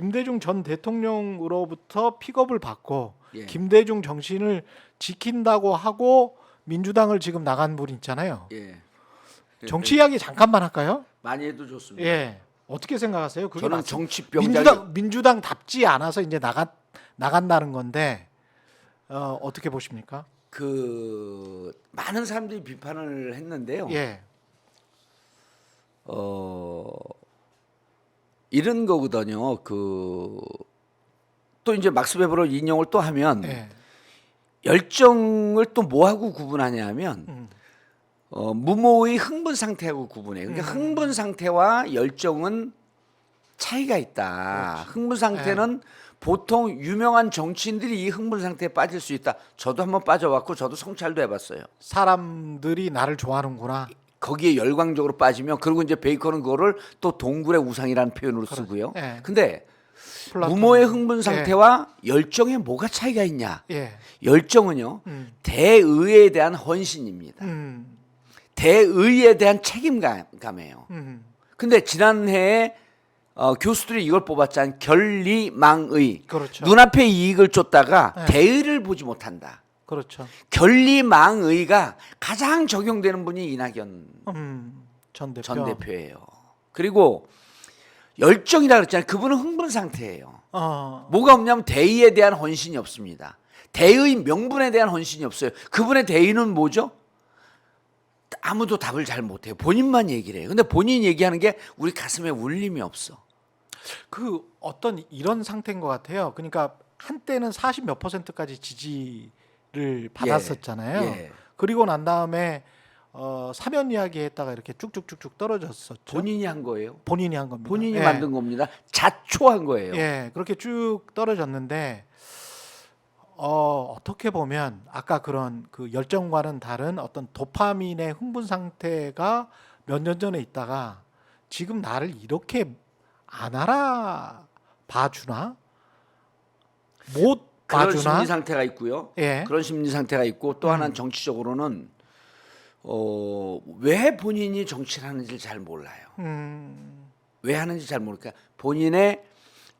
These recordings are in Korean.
김대중 전 대통령으로부터 픽업을 받고 예. 김대중 정신을 지킨다고 하고 민주당을 지금 나간 분 있잖아요. 예. 정치 이야기 잠깐만 할까요? 많이 해도 좋습니다. 예. 어떻게 생각하세요? 그게 저는 맞- 정치 병자기 민주당 민주당답지 않아서 이제 나가 나간다는 건데 어, 어떻게 보십니까? 그 많은 사람들이 비판을 했는데요. 예. 어 이런 거거든요. 그 또 이제 막스 베버를 인용을 또 하면 예. 열정을 또 뭐하고 구분하냐면 음. 어, 무모의 흥분 상태하고 구분해요. 그러니까 음. 흥분 상태와 열정은 차이가 있다. 흥분 상태는 보통 유명한 정치인들이 이 흥분 상태에 빠질 수 있다. 저도 한번 빠져왔고 저도 성찰도 해봤어요. 사람들이 나를 좋아하는구나. 거기에 열광적으로 빠지면 그리고 이제 베이컨은 그거를 또 동굴의 우상이라는 표현으로 쓰고요. 예. 근데 플라톤. 무모의 흥분 상태와 열정에 뭐가 차이가 있냐? 예. 예. 열정은요 음. 대의에 대한 헌신입니다. 음. 대의에 대한 책임감이에요. 음. 근데 지난해에 어, 교수들이 이걸 뽑았잖아요. 결리망의. 그렇죠. 눈앞에 이익을 쫓다가 네. 대의를 보지 못한다. 그렇죠. 결리망의가 가장 적용되는 분이 이낙연 음. 전 대표. 전 대표예요. 그리고 열정이라 그랬잖아요. 그분은 흥분 상태예요. 어. 뭐가 없냐면 대의에 대한 헌신이 없습니다. 대의 명분에 대한 헌신이 없어요. 그분의 대의는 뭐죠? 아무도 답을 잘 못해요. 본인만 얘기를 해요. 근데 본인 얘기하는 게 우리 가슴에 울림이 없어. 그 어떤 이런 상태인 것 같아요. 그러니까 한때는 40 몇 퍼센트까지 지지 를 받았었잖아요. 예. 그리고 난 다음에 어, 사면 이야기 했다가 이렇게 쭉쭉쭉쭉 떨어졌었죠. 본인이 한 거예요. 본인이 한 겁니다. 본인이 예. 만든 겁니다. 자초한 거예요. 예, 그렇게 쭉 떨어졌는데 어, 어떻게 보면 아까 그런 그 열정과는 다른 어떤 도파민의 흥분 상태가 몇 년 전에 있다가 지금 나를 이렇게 안 알아 봐주나 못 그런 봐주나 심리 상태가 있고요. 예, 그런 심리 상태가 있고 또 음. 하나는 정치적으로는 어, 왜 본인이 정치를 하는지를 잘 몰라요. 음, 왜 하는지 잘 모르니까 본인의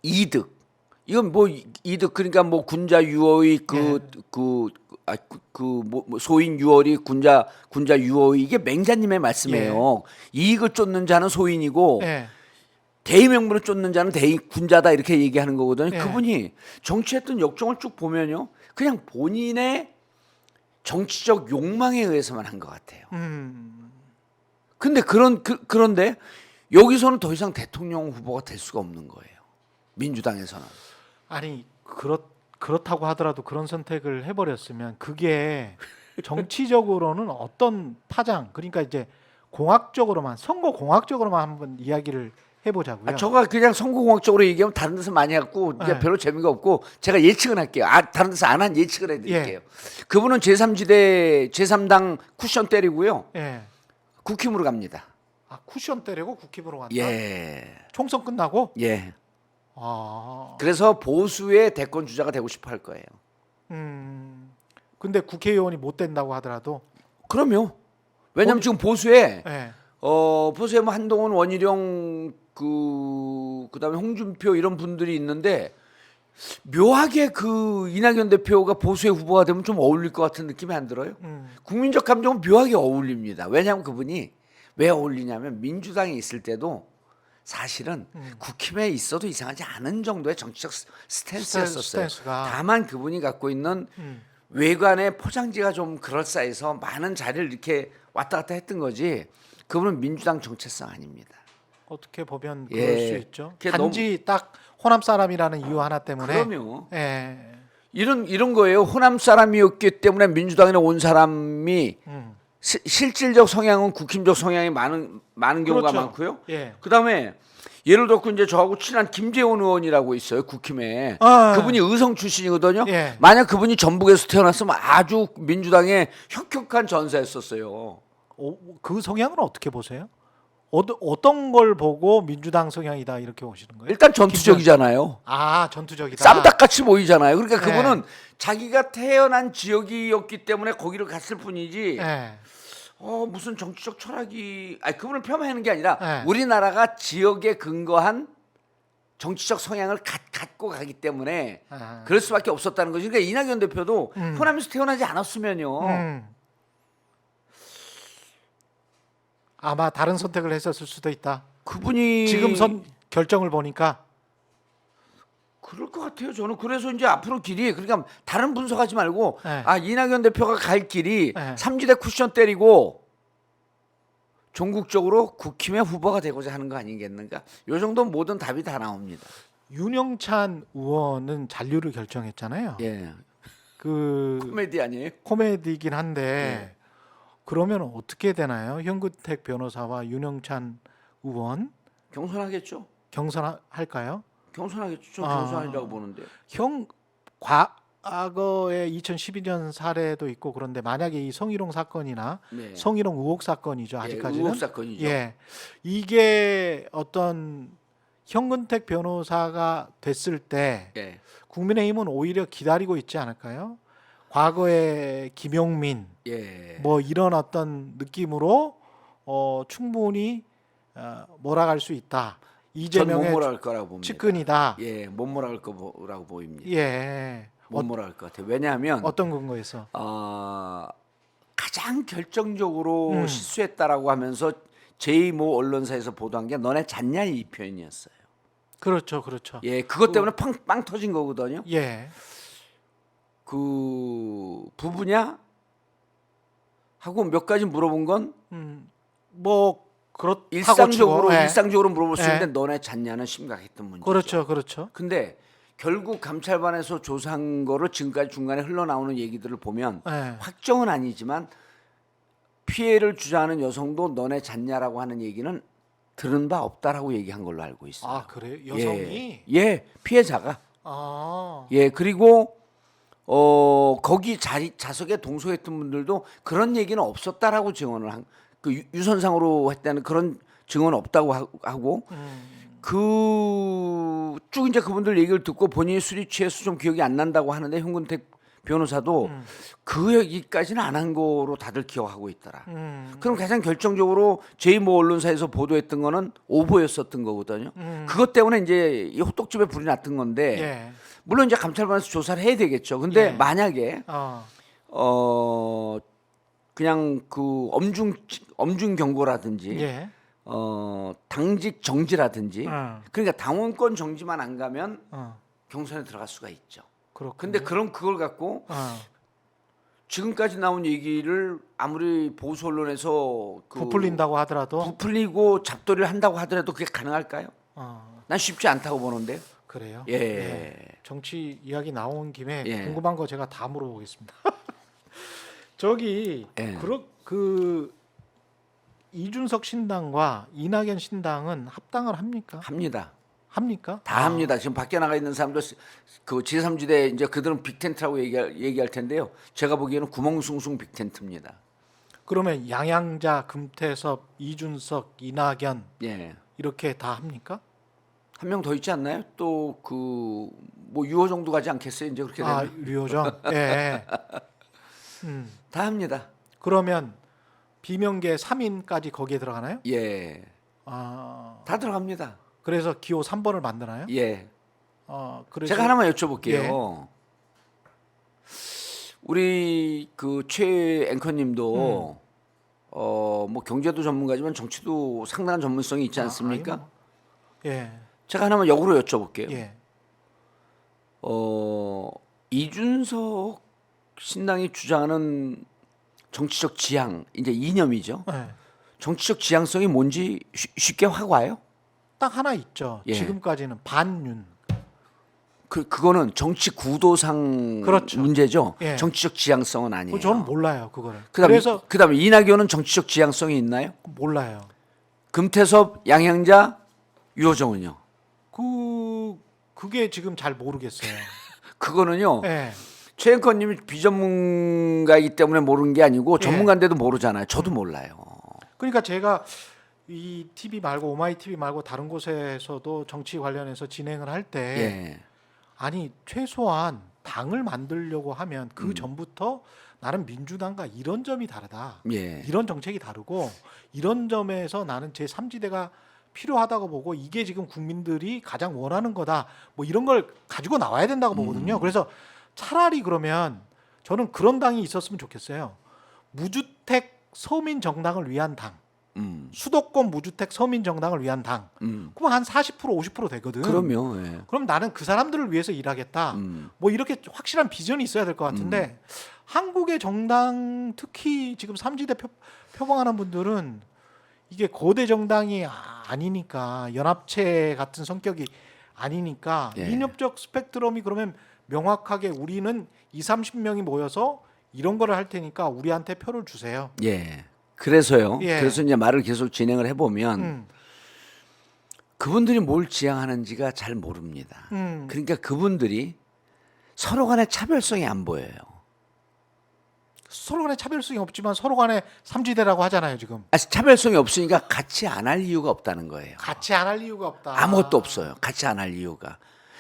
이득 이건 뭐 이- 이득 그러니까 뭐 군자 유어의 그그 아, 그, 그 뭐, 뭐 소인 유월이 군자 군자 유어의 이게 맹자님의 말씀이에요. 이익을 쫓는 자는 소인이고 예, 대의 명분을 쫓는 자는 대의 군자다 이렇게 얘기하는 거거든요. 예. 그분이 정치했던 역정을 쭉 보면요, 그냥 본인의 정치적 욕망에 의해서만 한 것 같아요. 음, 근데 그런 그, 그런데 여기서는 더 이상 대통령 후보가 될 수가 없는 거예요. 민주당에서는. 아니 그렇 그렇다고 하더라도 그런 선택을 해버렸으면 그게 정치적으로는 어떤 파장 그러니까 이제 공학적으로만 선거 공학적으로만 한번 이야기를 해보자고요. 아, 저가 그냥 선거공학적으로 얘기하면 다른 데서 많이 이제 네. 별로 재미가 없고 제가 예측은 할게요. 아, 다른 데서 안 한 예측을 해드릴게요. 그분은 제3지대 제3당 쿠션 때리고요. 예, 국힘으로 갑니다. 아 쿠션 때리고 국힘으로 간다. 예, 총선 끝나고 예. 아, 그래서 보수의 대권 주자가 되고 싶어 할 거예요. 음, 근데 국회의원이 못 된다고 하더라도 그럼요. 왜냐하면 지금 보수에 예, 어 보수에 뭐 한동훈 원희룡 그 그다음에 홍준표 이런 분들이 있는데 묘하게 그 이낙연 대표가 보수의 후보가 되면 좀 어울릴 것 같은 느낌이 안 들어요? 음, 국민적 감정은 묘하게 어울립니다. 왜냐하면 그분이 왜 어울리냐면 민주당에 있을 때도 사실은 음. 국힘에 있어도 이상하지 않은 정도의 정치적 스- 스탠스였었어요. 스탠스가. 다만 그분이 갖고 있는 음, 외관의 포장지가 좀 그럴싸해서 많은 자리를 이렇게 왔다 갔다 했던 거지. 그분은 민주당 정체성 아닙니다. 어떻게 보면 예. 그럴 수 있죠. 그게 단지 딱 호남 사람이라는 이유 하나 때문에 그럼요. 예, 이런 이런 거예요. 호남 사람이었기 때문에 민주당에 온 사람이 음, 시- 실질적 성향은 국힘적 성향이 많은 많은 경우가 그렇죠. 많고요. 예. 그다음에 예를 들고 이제 저하고 친한 김재원 의원이라고 있어요. 국힘에. 아. 그분이 의성 출신이거든요. 예. 만약 그분이 전북에서 태어났으면 아주 민주당의 혁혁한 전사였었어요. 어, 그 성향은 어떻게 보세요? 어, 어떤 걸 보고 민주당 성향이다 이렇게 보시는 거예요? 일단 전투적이잖아요. 아 전투적이다. 쌈닭같이 보이잖아요. 그러니까 네. 그분은 자기가 태어난 지역이었기 때문에 거기를 갔을 뿐이지. 예. 어 무슨 정치적 철학이 아니 그분을 폄하하는 게 아니라 네. 우리나라가 지역에 근거한 정치적 성향을 갖, 갖고 가기 때문에 아. 그럴 수밖에 없었다는 거죠. 그러니까 이낙연 대표도 음. 호남에서 태어나지 않았으면요. 음. 아마 다른 선택을 했었을 수도 있다. 그분이 지금 선 결정을 보니까 그럴 것 같아요. 저는 그래서 이제 앞으로 길이 그러니까 다른 분석하지 말고 네. 아 이낙연 대표가 갈 길이 네. 삼지대 쿠션 때리고 종국적으로 국힘의 후보가 되고자 하는 거 아니겠는가? 요 정도 모든 답이 다 나옵니다. 윤영찬 의원은 잔류를 결정했잖아요. 예, 그 코미디 아니에요? 코미디이긴 한데 네. 그러면 어떻게 되나요? 현근택 변호사와 윤영찬 의원 경선하겠죠. 경선할까요? 경선하겠죠. 저 아. 경선이라고 보는데. 형 과거에 2012년 사례도 있고 그런데 만약에 이 성희롱 사건이나 네. 성희롱 의혹 사건이죠 예, 아직까지는 의혹 사건이죠. 예 이게 어떤 현근택 변호사가 됐을 때 예. 국민의힘은 오히려 기다리고 있지 않을까요? 과거에 김용민 예. 뭐 이런 어떤 느낌으로 어, 충분히 어, 몰아갈 수 있다. 이재명의 몰아갈 거라고 봅니다. 측근이다. 예, 못 몰아갈 거라고 보입니다. 예. 못 어, 몰아갈 것 같아요. 왜냐하면 어떤 근거에서? 어, 가장 결정적으로 음. 실수했다라고 하면서 제2 모 언론사에서 보도한 게 너네 잤냐 이 표현이었어요. 그렇죠, 그렇죠. 예, 그것 때문에 팡, 빵 터진 거거든요. 예. 그 부부냐 하고 몇 가지 물어본 건 음, 뭐 그렇다고 일상적으로 예. 일상적으로 물어볼 수 예. 있는데 너네 잤냐는 심각했던 문제죠. 그렇죠, 그렇죠. 근데 결국 감찰반에서 조사한 거를 지금까지 중간에 흘러나오는 얘기들을 보면 예. 확정은 아니지만 피해를 주장하는 여성도 너네 잤냐라고 하는 얘기는 들은 바 없다라고 얘기한 걸로 알고 있어요. 아 그래요? 여성이 예, 예, 피해자가 아, 예 그리고 어 거기 자리 좌석에 동석했던 분들도 그런 얘기는 없었다라고 증언을 한 그 유선상으로 했다는 그런 증언 없다고 하- 하고 음, 그쭉 이제 그분들 얘기를 듣고 본인이 술이 취해서 좀 기억이 안 난다고 하는데 현근택 변호사도 음. 그 얘기까지는 안 한 거로 다들 기억하고 있더라. 음, 그럼 가장 결정적으로 제2모 언론사에서 보도했던 거는 오보였었던 거거든요. 음. 그것 때문에 이제 이 호떡집에 불이 났던 건데 예. 물론 이제 감찰반에서 조사를 해야 되겠죠. 근데 예. 만약에 어, 어 그냥 그 엄중 엄중 경고라든지 예. 어 당직 정지라든지 어, 그러니까 당원권 정지만 안 가면 어, 경선에 들어갈 수가 있죠. 그렇고. 근데 그럼 그걸 갖고 어, 지금까지 나온 얘기를 아무리 보수 언론에서 그 부풀린다고 하더라도 부풀리고 잡돌이를 한다고 하더라도 그게 가능할까요? 어, 난 쉽지 않다고 보는데. 그래요. 예. 정치 이야기 나온 김에 예. 궁금한 거 제가 다 물어보겠습니다. 저기 예. 그러, 그 이준석 신당과 이낙연 신당은 합당을 합니까? 합니다. 합니까? 다 합니다. 지금 밖에 나가 있는 사람도 그 제3지대 이제 그들은 빅텐트라고 얘기할, 얘기할 텐데요. 제가 보기에는 구멍숭숭 빅텐트입니다. 그러면 양양자, 금태섭, 이준석, 이낙연 예. 이렇게 다 합니까? 한 명 더 있지 않나요? 또 그 뭐 유호 정도 가지 않겠어요? 이제 그렇게 되면 아 류호정. 예. 음. 다 합니다. 그러면 비명계 3인까지 거기에 들어가나요? 예. 아 다 들어갑니다. 그래서 기호 3번을 만드나요? 예. 어 그래서 제가 하나만 여쭤볼게요. 예. 우리 그 최 앵커님도 음. 어뭐 경제도 전문가지만 정치도 상당한 전문성이 있지 않습니까? 아, 뭐. 예. 제가 하나만 역으로 여쭤볼게요. 예. 어 이준석 신당이 주장하는 정치적 지향 이제 이념이죠. 예. 정치적 지향성이 뭔지 쉬- 쉽게 확 와요? 딱 하나 있죠. 예. 지금까지는 반윤. 그 그거는 정치 구도상 그렇죠. 문제죠. 예. 정치적 지향성은 아니에요. 그 저는 몰라요 그거를. 그다음에 그래서 그다음에 이낙연은 정치적 지향성이 있나요? 몰라요. 금태섭, 양향자, 유호정은요. 그 그게 지금 잘 모르겠어요. 그거는요. 예. 최 앵커님이 비전문가이기 때문에 모르는 게 아니고 예. 전문가인데도 모르잖아요. 저도 몰라요. 그러니까 제가 이 TV 말고 오마이 TV 말고 다른 곳에서도 정치 관련해서 진행을 할때 예. 아니 최소한 당을 만들려고 하면 그 음. 전부터 나는 민주당과 이런 점이 다르다. 예. 이런 정책이 다르고 이런 점에서 나는 제 3지대가 필요하다고 보고 이게 지금 국민들이 가장 원하는 거다. 뭐 이런 걸 가지고 나와야 된다고 보거든요. 음. 그래서 차라리 그러면 저는 그런 당이 있었으면 좋겠어요. 무주택 서민 정당을 위한 당, 음. 수도권 무주택 서민 정당을 위한 당. 음. 그럼 한 40% 50% 되거든. 그럼요. 예. 그럼 나는 그 사람들을 위해서 일하겠다. 음. 뭐 이렇게 확실한 비전이 있어야 될 것 같은데 한국의 정당 특히 지금 삼지대 표, 표방하는 분들은 이게 거대 정당이 아- 아니니까 연합체 같은 성격이 아니니까 예. 민협적 스펙트럼이 그러면 명확하게 우리는 2, 30명이 모여서 이런 거를 할 테니까 우리한테 표를 주세요. 예. 그래서요. 예. 그래서 이제 말을 계속 진행을 해보면 음, 그분들이 뭘 지향하는지가 잘 모릅니다. 음. 그러니까 그분들이 서로 간의 차별성이 안 보여요. 서로 간에 차별성이 없지만 서로 간에 삼지대라고 하잖아요, 지금. 아, 차별성이 없으니까 같이 안 할 이유가 없다는 거예요. 같이 안 할 이유가 없다. 아무것도 없어요. 같이 안 할 이유가.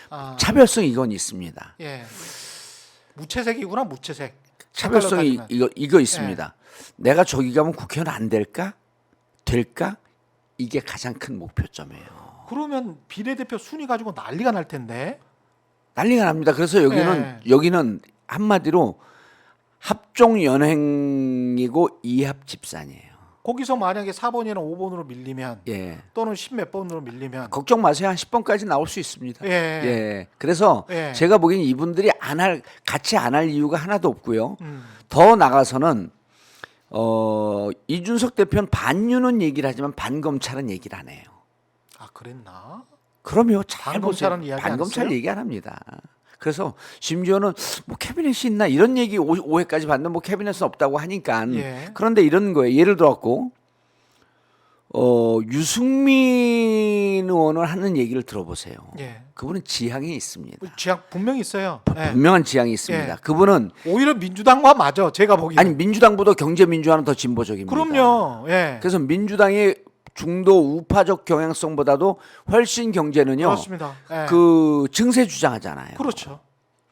아, 차별성이 이건 있습니다. 예. 무채색이구나, 무채색. 차별성이. 이거 이거 있습니다. 내가 저기 가면 국회의원 안 될까? 될까? 이게 가장 큰 목표점이에요. 그러면 비례대표 순위 가지고 난리가 날 텐데. 난리가 납니다. 그래서 여기는 네. 여기는 한마디로 합종 연행이고 이합 집산이에요. 거기서 만약에 4번이나 5번으로 밀리면 예. 또는 10몇 번으로 밀리면 걱정 마세요. 한 10번까지 나올 수 있습니다. 예. 예. 그래서 예. 제가 보기엔 이분들이 안 할 같이 안 할 이유가 하나도 없고요. 음. 더 나가서는 어 이준석 대표는 반유는 얘기를 하지만 반검찰은 얘기를 안 해요. 아, 그랬나? 그럼요. 잘 반검찰은 보세요. 이야기 안 반검찰 했어요? 얘기 안 합니다. 그래서 심지어는 뭐 캐비넷이 있나 이런 얘기 오- 오해까지 받는데 뭐 캐비넷은 없다고 하니까 예. 그런데 이런 거예요. 예를 들어갖고 어 유승민 의원을 하는 얘기를 들어보세요. 예. 그분은 지향이 있습니다. 지향 분명히 있어요. 예. 분명한 지향이 있습니다. 예. 그분은 오히려 민주당과 맞아. 제가 보기에. 아니 민주당보다 경제 민주화는 더 진보적입니다. 그럼요. 예. 그래서 민주당의 중도 우파적 경향성보다도 훨씬 경제는요. 그렇습니다. 예. 그 증세 주장하잖아요. 그렇죠.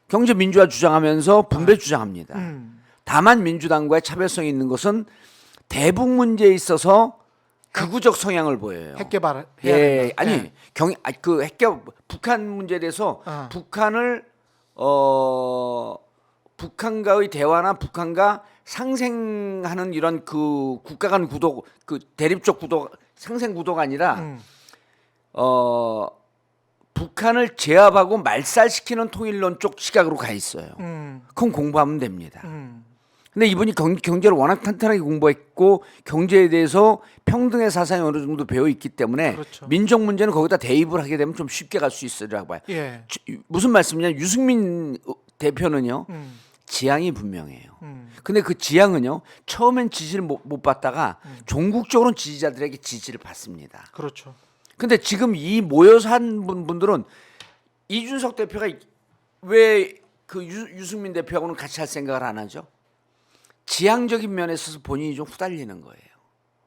경제 민주화 주장하면서 분배 주장합니다. 음. 다만 민주당과의 차별성이 있는 것은 대북 문제에 있어서 극우적 성향을 보여요. 핵 개발 해야 예, 된다. 아니 예. 경, 아, 그 핵개 북한 문제에 대해서 어. 북한을 어 북한과의 대화나 북한과 상생하는 이런 그 국가 간 구도 그 대립적 구도 상생 구도가 아니라 음. 어 북한을 제압하고 말살시키는 통일론 쪽 시각으로 가 있어요. 음. 그건 공부하면 됩니다. 음. 근데 이분이 경, 경제를 워낙 탄탄하게 공부했고 경제에 대해서 평등의 사상이 어느 정도 배워 있기 때문에 그렇죠. 민족 문제는 거기다 대입을 하게 되면 좀 쉽게 갈 수 있으리라고 봐요. 예. 주- 무슨 말씀이냐? 유승민 대표는요 음. 지향이 분명해요. 음. 근데 그 지향은요 처음엔 지지를 못, 못 받다가 종국적으로는 지지자들에게 지지를 받습니다. 그렇죠. 근데 지금 이 모여서 한 분, 분들은 이준석 대표가 왜 그 유승민 대표하고는 같이 할 생각을 안 하죠? 지향적인 면에 있어서 본인이 좀 후달리는 거예요.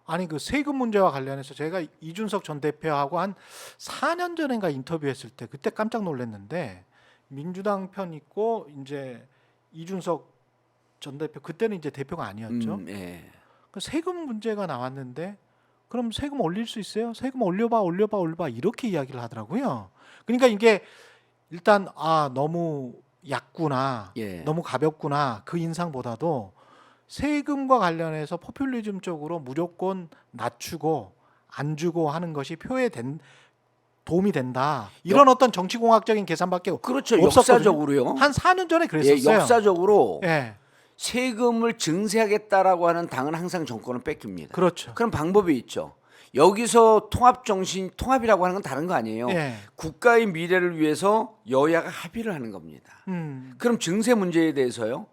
아니 그 세금 문제와 관련해서 제가 이준석 전 대표하고 한 4년 전인가 인터뷰했을 때 그때 깜짝 놀랐는데 민주당 편 있고 이제 이준석 전 대표 그때는 이제 대표가 아니었죠. 음, 예. 그 세금 문제가 나왔는데 그럼 세금 올릴 수 있어요? 세금 올려봐, 올려봐, 올려봐 이렇게 이야기를 하더라고요. 그러니까 이게 일단 아 너무 얕구나, 예. 너무 가볍구나 그 인상보다도 세금과 관련해서 포퓰리즘 쪽으로 무조건 낮추고 안 주고 하는 것이 표에 된 도움이 된다. 이런 어떤 정치공학적인 계산밖에 그렇죠. 없었거든요. 역사적으로요. 한 4년 전에 예, 그랬었어요. 역사적으로 예, 세금을 증세하겠다라고 하는 당은 항상 정권을 뺏깁니다. 그렇죠. 그런 방법이 있죠. 여기서 통합 정신, 통합이라고 하는 건 다른 거 아니에요. 예, 국가의 미래를 위해서 여야가 합의를 하는 겁니다. 음, 그럼 증세 문제에 대해서요.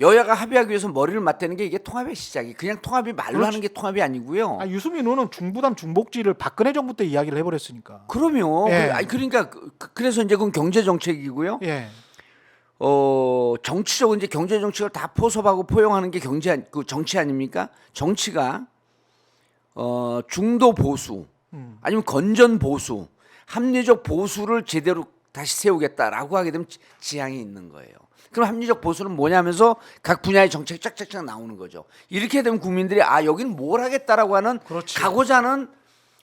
여야가 합의하기 위해서 머리를 맞대는 게 이게 통합의 시작이 그냥 통합이 말로 그렇지. 하는 게 통합이 아니고요. 아, 유승민 의원은 중부담 중복지를 박근혜 정부 때 이야기를 해버렸으니까. 그럼요. 예. 그- 아니 그러니까 그- 그- 그래서 이제 그건 경제 정책이고요. 예, 어 정치적으로 이제 경제 정책을 다 포섭하고 포용하는 게 경제 그 정치 아닙니까? 정치가 어 중도 보수 음, 아니면 건전 보수 합리적 보수를 제대로 다시 세우겠다라고 하게 되면 지- 지향이 있는 거예요. 그럼 합리적 보수는 뭐냐면서 각 분야의 정책이 쫙쫙쫙 나오는 거죠. 이렇게 되면 국민들이 아 여기는 뭘 하겠다라고 하는 그렇지. 가고자 하는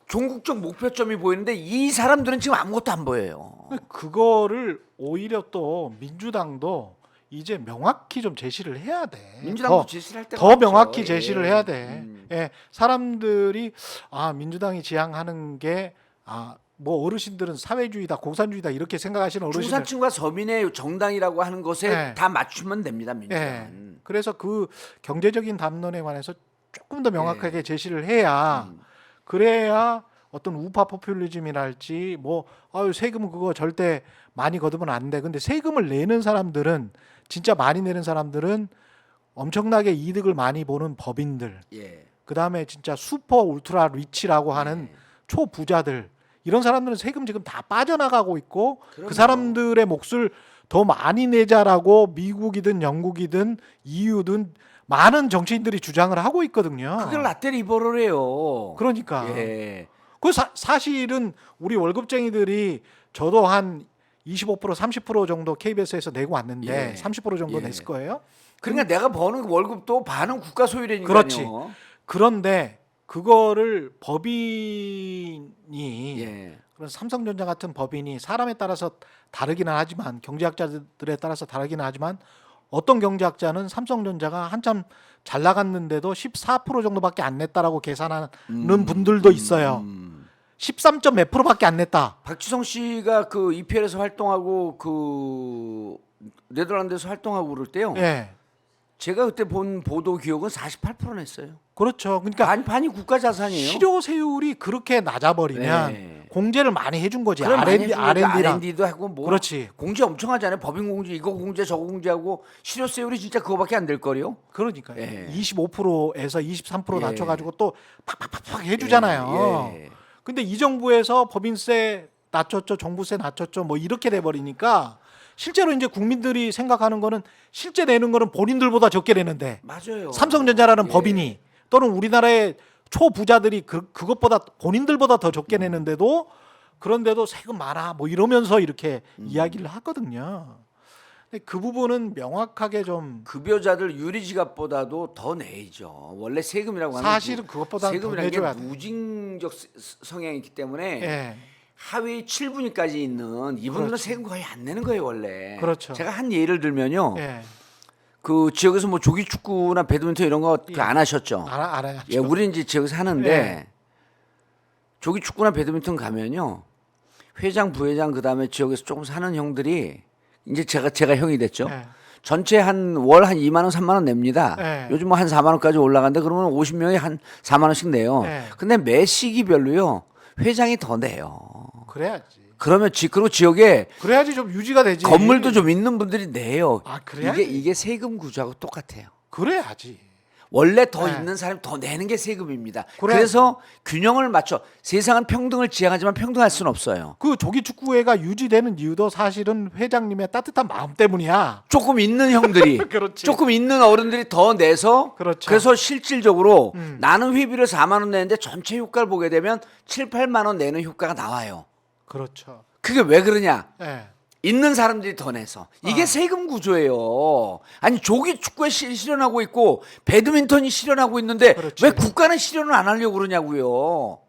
종국적 목표점이 보이는데 이 사람들은 지금 아무것도 안 보여요. 그거를 오히려 또 민주당도 이제 명확히 좀 제시를 해야 돼. 민주당도 더, 제시를 할 때가 더. 명확히 예. 제시를 해야 돼. 음. 예, 사람들이 아 민주당이 지향하는 게 아 뭐 어르신들은 사회주의다, 공산주의다 이렇게 생각하시는 어르신들. 중산층과 서민의 정당이라고 하는 것에 네. 다 맞추면 됩니다. 예. 민주당은. 그래서 그 경제적인 담론에 관해서 조금 더 명확하게 제시를 해야 음. 그래야 어떤 우파 포퓰리즘이랄지 뭐 아유 세금 그거 절대 많이 거두면 안 돼. 근데 세금을 내는 사람들은 진짜 많이 내는 사람들은 엄청나게 이득을 많이 보는 법인들. 예. 그다음에 진짜 슈퍼 울트라 리치라고 하는 예. 초부자들 이런 사람들은 세금 지금 다 빠져나가고 있고 그럼요. 그 사람들의 몫을 더 많이 내자라고 미국이든 영국이든 EU든 많은 정치인들이 주장을 하고 있거든요. 그걸 라떼 리버럴 해요. 그러니까 예. 그 사, 사실은 우리 월급쟁이들이 저도 한 25% 30% 정도 KBS에서 내고 왔는데 예. 30% 정도 예. 냈을 거예요. 그러니까 내가 버는 월급도 반은 국가 소유라니까요. 그렇지. 그런데 그거를 법인이 예. 그런 삼성전자 같은 법인이 사람에 따라서 다르기는 하지만 경제학자들에 따라서 다르기는 하지만 어떤 경제학자는 삼성전자가 한참 잘 나갔는데도 14% 정도밖에 안 냈다라고 계산하는 음, 분들도 있어요. 음. 13점 몇 프로밖에 안 냈다. 박지성 씨가 그 EPL에서 활동하고 그 네덜란드에서 활동하고 그럴 때요. 예. 제가 그때 본 보도 기억은 48% 냈어요. 그렇죠. 그러니까 반 반이 국가 자산이에요. 실효세율이 그렇게 낮아버리면 네. 공제를 많이 해준 거지. 그럼 R&D, R&D랑 R&D도 하고 뭐 그렇지. 공제 엄청 하잖아요. 법인 공제 이거 공제 저거 공제하고 실효세율이 진짜 그거밖에 안 될 거요. 그러니까 예. 25%에서 23% 예. 낮춰가지고 또 팍팍팍팍 해주잖아요. 예, 예. 근데 이 정부에서 법인세 낮췄죠, 정부세 낮췄죠, 뭐 이렇게 돼 버리니까 실제로 이제 국민들이 생각하는 거는 실제 내는 거는 본인들보다 적게 내는데 맞아요. 삼성전자라는 예. 법인이 또는 우리나라의 초부자들이 그 그것보다 본인들보다 더 적게 내는데도 그런데도 세금 많아 뭐 이러면서 이렇게 음. 이야기를 하거든요. 근데 그 부분은 명확하게 좀 급여자들 유리지갑보다도 더 내죠. 원래 세금이라고 하는 사실은 그것보다 더 세금이라는 게 내줘야 돼. 무징적 스- 스- 성향이 있기 때문에 예. 하위 7분위까지 있는 이분들은 그렇죠. 세금 거의 안 내는 거예요 원래. 그렇죠. 제가 한 예를 들면요. 예. 그 지역에서 뭐 조기 축구나 배드민턴 이런 거 예. 안 하셨죠? 알아 알아야죠. 예, 우리 이제 지역에서 하는데 예. 조기 축구나 배드민턴 가면요 회장, 부회장 그 다음에 지역에서 조금 사는 형들이 이제 제가 제가 형이 됐죠. 예. 전체 한 월 한 2만 원, 3만 원 냅니다. 네. 요즘 뭐 한 4만 원까지 올라간데 그러면 50명이 한 4만 원씩 내요. 네. 근데 매 시기별로요 회장이 더 내요. 그래야지. 그러면 지 그리고 지역에 그래야지 좀 유지가 되지. 건물도 좀 있는 분들이 내요. 아, 그래야지. 이게 이게 세금 구조하고 똑같아요. 그래야지. 원래 더 네. 있는 사람이 더 내는 게 세금입니다. 그래. 그래서 균형을 맞춰 세상은 평등을 지향하지만 평등할 수는 없어요. 그 조기 축구회가 유지되는 이유도 사실은 회장님의 따뜻한 마음 때문이야. 조금 있는 형들이 그렇지. 조금 있는 어른들이 더 내서 그렇죠. 래서 실질적으로 음. 나는 회비를 4만 원 내는데 전체 효과를 보게 되면 7, 8만 원 내는 효과가 나와요. 그렇죠. 그게 왜 그러냐? 예. 있는 사람들이 더 내서 이게 아. 세금 구조예요. 아니 조기 축구에 시- 실현하고 있고 배드민턴이 실현하고 있는데 그렇지. 왜 국가는 실현을 안 하려고 그러냐고요.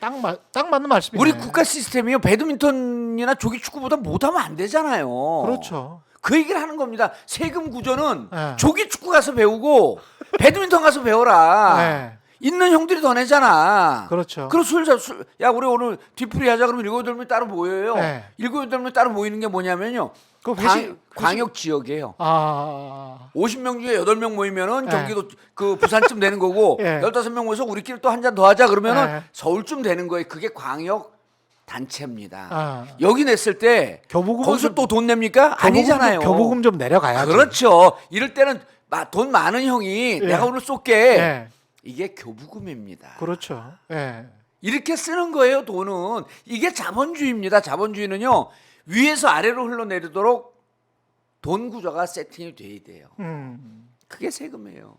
딱, 마, 딱 맞는 말씀이네. 우리 국가 시스템이요 배드민턴이나 조기 축구보다 못하면 안 되잖아요. 그렇죠. 그 얘기를 하는 겁니다. 세금 구조는 네. 조기 축구 가서 배우고 배드민턴 가서 배워라. 네. 있는 형들이 더 내잖아. 그렇죠. 그럼 술, 자- 술, 야 우리 오늘 뒤풀이 하자 그러면 일곱 여덟 명 따로 모여요. 네. 일곱 여덟 명 따로 모이는 게 뭐냐면요. 그 광, 회식- 광 역 지역이에요. 아, 50명 중에 8명 모이면은 네. 경기도 그 부산쯤 되는 거고 네. 15명 모여서 우리끼리 또 한 잔 더 하자 그러면은 네. 서울쯤 되는 거예요. 그게 광역 단체입니다. 아. 여기 냈을 때 교부금은 거기서 좀- 또 돈 냅니까? 교부금 아니잖아요. 좀, 교부금 좀 내려가야지. 그렇죠. 이럴 때는 마- 돈 많은 형이 예. 내가 오늘 쏠게. 예. 이게 교부금입니다. 그렇죠. 예. 이렇게 쓰는 거예요, 돈은. 이게 자본주의입니다. 자본주의는요. 위에서 아래로 흘러내리도록 돈 구조가 세팅이 돼야 돼요. 음. 그게 세금이에요.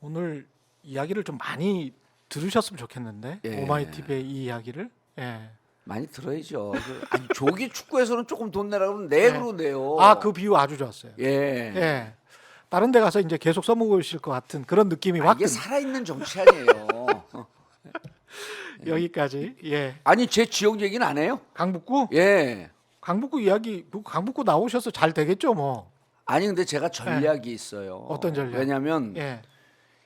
오늘 이야기를 좀 많이 들으셨으면 좋겠는데 예. 오마이 TV의 이 이야기를. 예. 많이 들어야죠. 그- 아니 조기 축구에서는 조금 돈 내라 그러면 네 그러고 내요. 아, 그 비유 아주 좋았어요. 예. 예. 다른 데 가서 이제 계속 써먹으실 것 같은 그런 느낌이 아, 확 이게 듭니다. 살아있는 정치 아니에요. 여기까지. 예. 아니 제 지역 얘기는 안 해요. 강북구? 예. 강북구 이야기 그 강북구 나오셔서 잘 되겠죠, 뭐. 아니 근데 제가 전략이 있어요. 어떤 전략? 왜냐하면 예.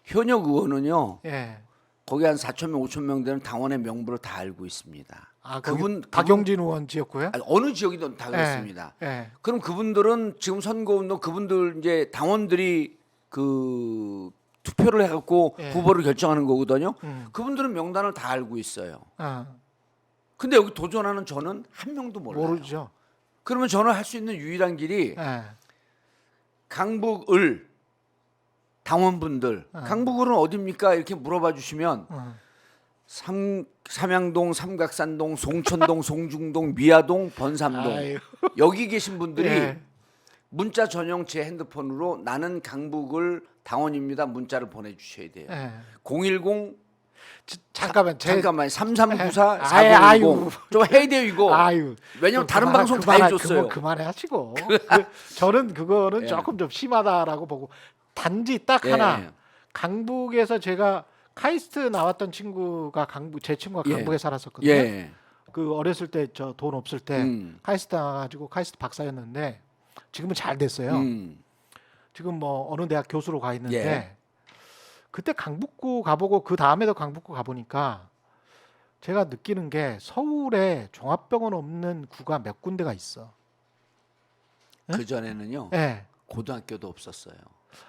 현역 의원은요 예. 거기 한 4천 명, 5천 명 되는 당원의 명부를 다 알고 있습니다. 아, 그분- 박용진 의원 지역구요? 아니, 어느 지역이든 다 그렇습니다. 예. 그럼 그분들은 지금 선거운동 그분들 이제 당원들이 그 투표를 해갖고 예. 후보를 결정하는 거거든요. 음. 그분들은 명단을 다 알고 있어요. 아, 근데 여기 도전하는 저는 한 명도 몰라요. 모르죠. 그러면 저는 할 수 있는 유일한 길이 예. 강북을 당원분들 어. 강북을은 어딥니까 이렇게 물어봐 주시면 어. 삼, 삼양동, 삼각산동, 송천동, 송중동, 미아동, 번삼동 아유. 여기 계신 분들이 예. 문자 전용 제 핸드폰으로 나는 강북을 당원입니다 문자를 보내주셔야 돼요. 예. 010 지- 잠깐만 제 잠깐만 3394 아이, 아유. 4910좀 해야 돼요 이거. 아유. 왜냐면 좀 다른 그만- 방송 다 그만하- 해줬어요. 그거 그만 해 하시고. 그, 저는 그거는 예. 조금 좀 심하다라고 보고 단지 딱 예. 하나 강북에서 제가 카이스트 나왔던 친구가 강북 제 친구가 예. 강북에 살았었거든요. 예. 그 어렸을 때 저 돈 없을 때 음. 카이스트 나가지고 카이스트 박사였는데 지금은 잘 됐어요. 음. 지금 뭐 어느 대학 교수로 가 있는데 예. 그때 강북구 가보고 그 다음에도 강북구 가보니까 제가 느끼는 게 서울에 종합병원 없는 구가 몇 군데가 있어. 예? 그 전에는요 예. 고등학교도 없었어요.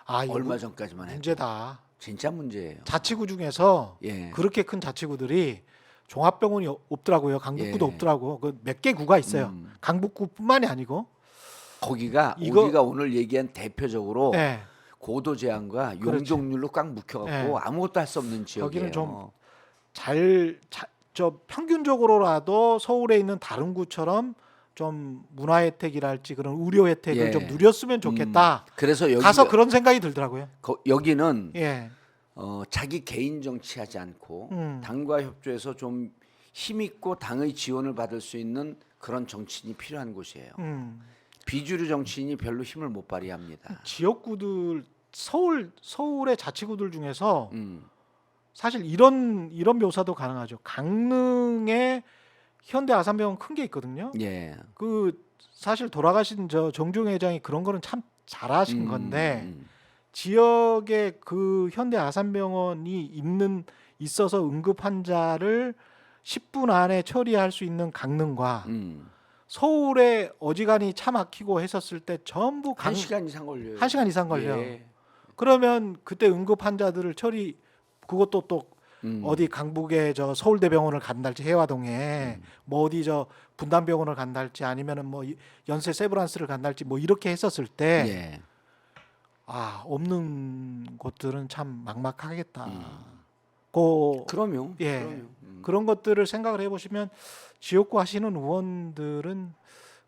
아, 이거 얼마 전까지만 해도 문제다. 진짜 문제예요. 자치구 중에서 예. 그렇게 큰 자치구들이 종합병원이 없- 없더라고요. 강북구도 예. 없더라고. 그 몇 개 구가 있어요. 음. 강북구뿐만이 아니고. 거기가 이거- 우리가 오늘 얘기한 대표적으로 예. 고도 제한과 그렇지. 용적률로 꽉 묶여갖고 예. 아무것도 할 수 없는 지역이에요. 거기는 좀 잘, 자, 저 평균적으로라도 서울에 있는 다른 구처럼 좀 문화 혜택이랄지 그런 의료 혜택을 예. 좀 누렸으면 좋겠다. 음, 그래서 여기 가서 그런 생각이 들더라고요. 거, 여기는 예. 어, 자기 개인 정치하지 않고 음. 당과 협조해서 좀 힘 있고 당의 지원을 받을 수 있는 그런 정치인이 필요한 곳이에요. 음. 비주류 정치인이 별로 힘을 못 발휘합니다. 지역구들 서울 서울의 자치구들 중에서 음. 사실 이런 이런 묘사도 가능하죠. 강릉에 현대 아산병원 큰 게 있거든요. 예. 그 사실 돌아가신 저 정중 회장이 그런 거는 참 잘하신 음, 건데 음. 지역에 그 현대 아산병원이 있는 있어서 응급 환자를 10분 안에 처리할 수 있는 강릉과 음. 서울에 어지간히 차 막히고 했었을 때 전부 강, 한 시간 이상 걸려요. 한 시간 이상 걸려. 예. 그러면 그때 응급 환자들을 처리 그것도 또 음. 어디 강북에 저 서울대병원을 간달지 해화동에 음. 뭐 어디 저 분당병원을 간달지 아니면은 뭐 이- 연세 세브란스를 간달지 뭐 이렇게 했었을 때 예. 아 없는 곳들은 참 막막하겠다. 음. 고 그럼요. 예. 그럼요. 음. 그런 것들을 생각을 해 보시면 지역구 하시는 의원들은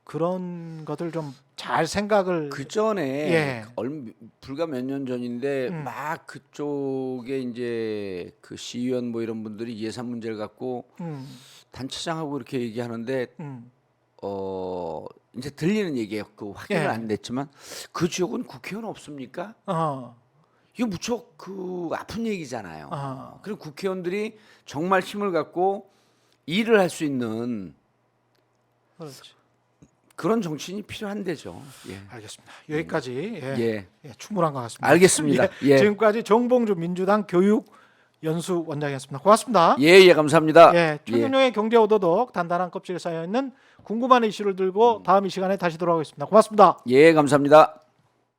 그런 것들 좀 잘 생각을 그 전에 예. 얼 불과 몇 년 전인데 음. 막 그쪽에 이제 그 시의원 뭐 이런 분들이 예산 문제를 갖고 음, 단체장하고 이렇게 얘기하는데 음, 어 이제 들리는 얘기예요. 그 확인을 예. 안 됐지만 그 지역은 국회의원 없습니까? 어, 이거 무척 그 아픈 얘기잖아요. 어. 그리고 국회의원들이 정말 힘을 갖고 일을 할 수 있는 그렇지. 그런 정치인이 필요한데죠. 예. 알겠습니다. 여기까지 예, 예. 예, 충분한 것 같습니다. 알겠습니다. 예, 예. 지금까지 정봉주 민주당 교육 연수 원장이었습니다. 고맙습니다. 예, 예, 감사합니다. 예, 최경영의 경제 오도독 단단한 껍질에 쌓여 있는 궁금한 이슈를 들고 다음 이 시간에 다시 돌아오겠습니다. 고맙습니다. 예, 감사합니다.